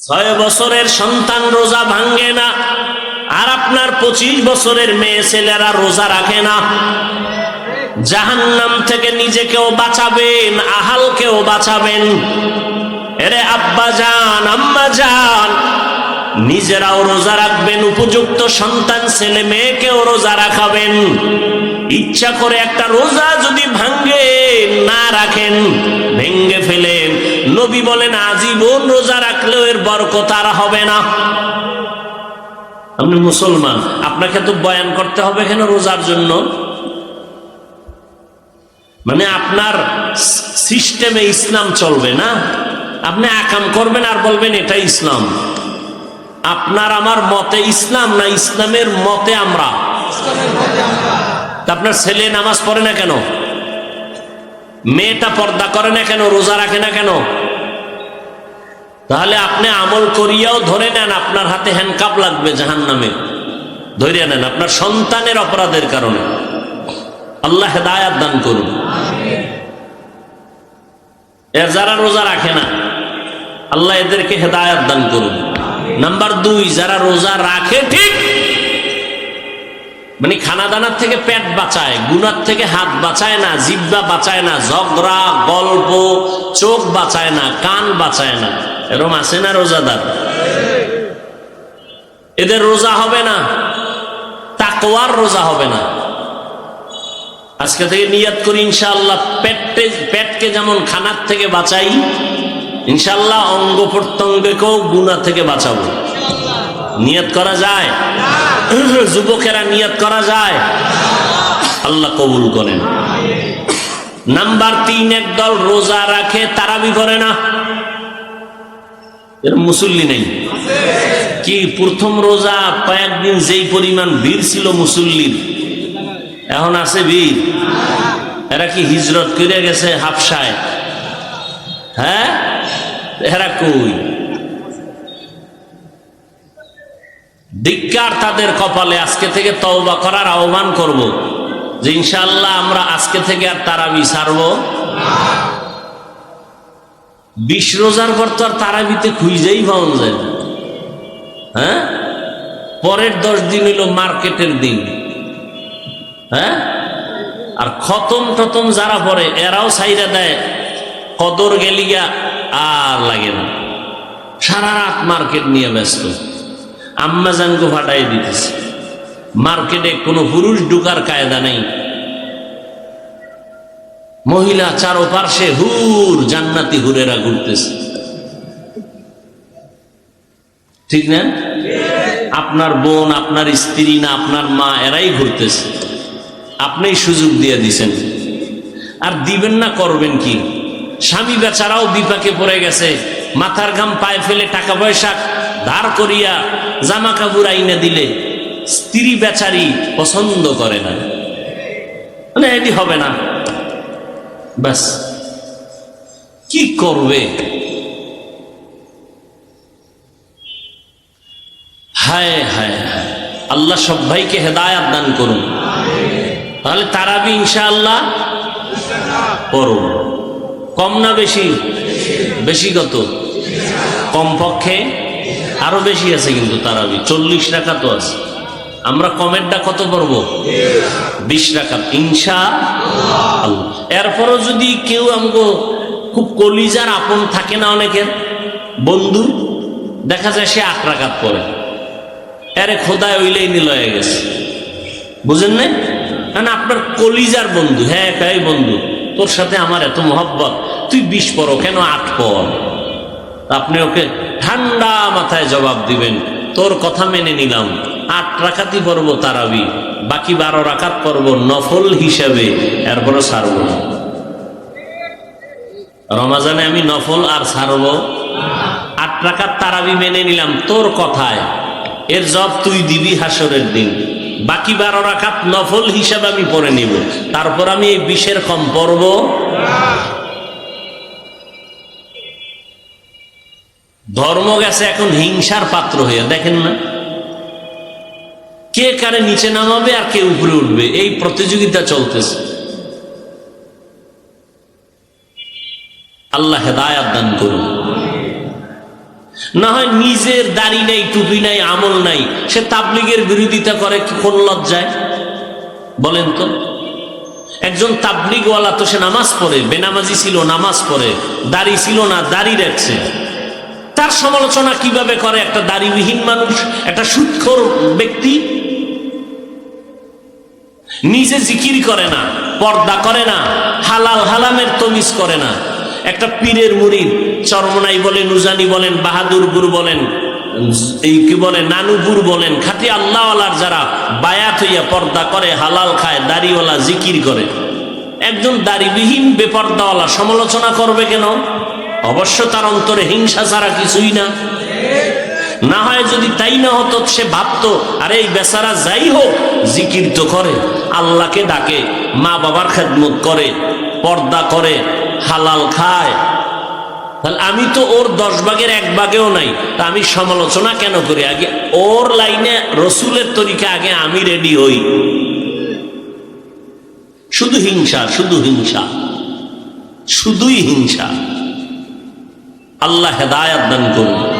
ছয় বছরের সন্তান রোজা ভাঙ্গে না, আর আপনার পঁচিশ বছরের মেয়ে ছেলেরা রোজা রাখে না। জাহান্নাম থেকে নিজেকেও বাঁচাবেন, আহালকেও বাঁচাবেন। এরে আব্বা যান আম্মা যান নিজেরাও রোজা রাখবেন, উপযুক্ত সন্তান ছেলে মেয়েকেও রোজা রাখাবেন। ইচ্ছা করে একটা রোজা যদি ভাঙ্গে না রাখেন ভেঙ্গে ফেলেন নবী বলেন, আজীবন রোজা রাখলেও এর বরকত আর হবে না। আপনি মুসলমান, আপনাকে তো বয়ান করতে হবে কেন রোজার জন্য? মানে আপনার সিস্টেমে ইসলাম চলবে না? আপনি আকাম করবেন আর বলবেন এটা ইসলাম। আপনার আমার মতে ইসলাম না ইসলামের মতে আমরা? আপনার ছেলে নামাজ পড়ে না কেন? মেয়েটা পর্দা করে না কেন? রোজা রাখে না কেন? তাহলে আপনি আমল করিয়াও ধরে নেন, আপনার হাতে হ্যান্ডকাপ লাগবে জাহান নামে ধরে নেন, আপনার সন্তানের অপরাধের কারণে। আল্লাহ হেদায়াত দান করুন। যারা রোজা রাখে না, আল্লাহ এদেরকে হেদায়াত দান করুন। নাম্বার দুই, যারা রোজা রাখে ঠিক মানে খানা দানার থেকে পেট বাঁচায়, গুনার থেকে হাত বাঁচায় না, জিব্বা বাঁচায় না, ঝগড়া, গল্প, চোখ বাঁচায় না, কান বাঁচায় না। এরম আছে না রোজাদার? এদের রোজা হবে না, তাকওয়ার রোজা হবে না। আজকে থেকে নিয়াত করি, ইনশাআল্লাহ পেটে, পেটকে যেমন খানার থেকে বাঁচাই, ইনশাআল্লাহ অঙ্গ প্রত্যঙ্গকেও গুণা থেকে বাঁচাবো। নিয়ত করা যায়? যুবকেরা নিয়ত করা যায়? আল্লাহ কবুল করেন। নাম্বার তিন, একদল রোজা রাখে, তারাবি করে না। এর মুসল্লি নেই। কি প্রথম রোজা কয়েকদিন যেই পরিমাণ ভিড় ছিল মুসল্লির, এখন আছে বীর এরা কি হিজরত করে গেছে হাফসায়? হ্যাঁ? এরা কই? ধিক্কার তাদের কপালে, আজকে থেকে তওবা করার আহ্বান করব যে ইনশাল্লাহ আমরা আজকে থেকে আর তারাবি ছাড়ব বিশ রোজার পর তো আর তারাবিতে খুঁজেই পাওয়া যায় হ্যাঁ? পরের দশ দিন হইল মার্কেটের দিন। হ্যাঁ? আর খতম টতম যারা পরে, এরাও সাইরা দেয়, কদর গেলিয়া আর লাগে না। সারা রাত মার্কেট নিয়ে ব্যস্ত। আম্মা জানকে ফাটাই দিতেছে। মার্কেটে কোনো পুরুষ ঢুকার কায়দা নেই। মহিলা চারো পার্শ্বে হুর, জান্নাতি হুরেরা ঘুরতেছে। ঠিক না? আপনার বোন, আপনার স্ত্রী না, আপনার মা, এরাই ঘুরতেছে। আপনি সুযোগ দিয়ে দিছেন। আর দিবেন না, করবেন কি? স্বামী বেচারাও বিপাকে পড়ে গেছে। মাথার ঘাম পায়ে ফেলে টাকা পয়সা ধার করিয়া জামা কাপড় আইনে দিলে স্ত্রী বেচারি পছন্দ করে না। মানে এটি হবে না। ব্যাস কি করবে? হায় হায় হায়। আল্লাহ সব ভাইকে হেদায়াত দান করুন। তাহলে তারাবি ইনশাআল্লাহ করুন কম না বেশি? বেশি কত? কমপক্ষে আরও বেশি আছে কিন্তু তারাবি। চল্লিশ টাকা তো আছে। আমরা কমেরটা কত করব বিশ ইনশা আল্লাহ। এরপরও যদি কেউ আমাকে খুব কলিজার আপন থাকে না অনেকের বন্ধু দেখা যায় সে আট রাকাত পরে এরে খোদায় ওইলেই নিল হয়ে গেছে। বুঝেন না কারণ আপনার কলিজার বন্ধু হ্যাঁ একাই বন্ধু। তোর সাথে আমার এত মহব্বত। তুই বিষ পড়ো, কেন আট পর আপনি ওকে ঠান্ডা মাথায় জবাব দিবেন। তোর কথা মেনে নিলাম। আট রাখাতি পড়ব তারাবি, বাকি বারো রাখাত পড়ব নফল হিসাবে, এরপরও ছাড়ব না। রমাজানে আমি নফল আর ছাড়ব? আট রাখাত তারাবি মেনে নিলাম, তোর কথায়। এর জব তুই দিবি হাসরের দিন। বাকি বারো রাখাত নফল হিসাবে আমি পড়ে নিব। তারপর আমি এই বিশের কম পড়ব? ধর্ম গেছে এখন হিংসার পাত্র হয়ে, দেখেন না? কারে নিচে নামাবে আর কে উপরে উঠবে? এই প্রতিযোগিতা চলতেছে। আল্লাহ হেদায়াত দান করুন। না হয় নিজের দাড়ি নাই, টুপি নাই, আমল নাই, সে তাবলিগের বিরোধিতা করে কোন লজ্জায়? বলেন তো। একজন তাবলিগওয়ালা তো সে নামাজ পড়ে, বেনামাজি ছিল, নামাজ পড়ে, দাড়ি ছিল না, দাড়ি রাখছে। তার সমালোচনা কীভাবে করে? একটা দাড়িবিহীন মানুষ, একটা সুৎখর ব্যক্তি নিজে জিকির করে না, পর্দা করে না, হালাল হালামের তমিজ করে না। একটা পীরের মুড়ির চরমনাই বলেন, উজানি বলেন বাহাদুরপুর বলেন, এই কি বলে নানুপুর বলেন খাতি আল্লাহওয়ালার যারা বায়াত হইয়া পর্দা করে, হালাল খায়, দাড়িওয়ালা জিকির করে। একজন দাড়িবিহীন বেপর্দাওয়ালা সমালোচনা করবে কেন? অবশ্য তার অন্তরে হিংসা ছাড়া কিছুই না। না হয় যদি তাই না হতো, সে ভাবতো, আরে, এই বেচারা যাই হোক, জিকির তো করে, আল্লাহকে ডাকে মা বাবার খেদমত করে, পর্দা করে, হালাল খায়। আমি তো ওর দশ ভাগের এক ভাগেও নাই আমি সমালোচনা কেন করি? আগে ওর লাইনে, রসুলের তরিকা আগে আমি রেডি হই। শুধু হিংসা শুধু হিংসা, শুধুই হিংসা। আল্লাহ হেদায়াত দান করুন।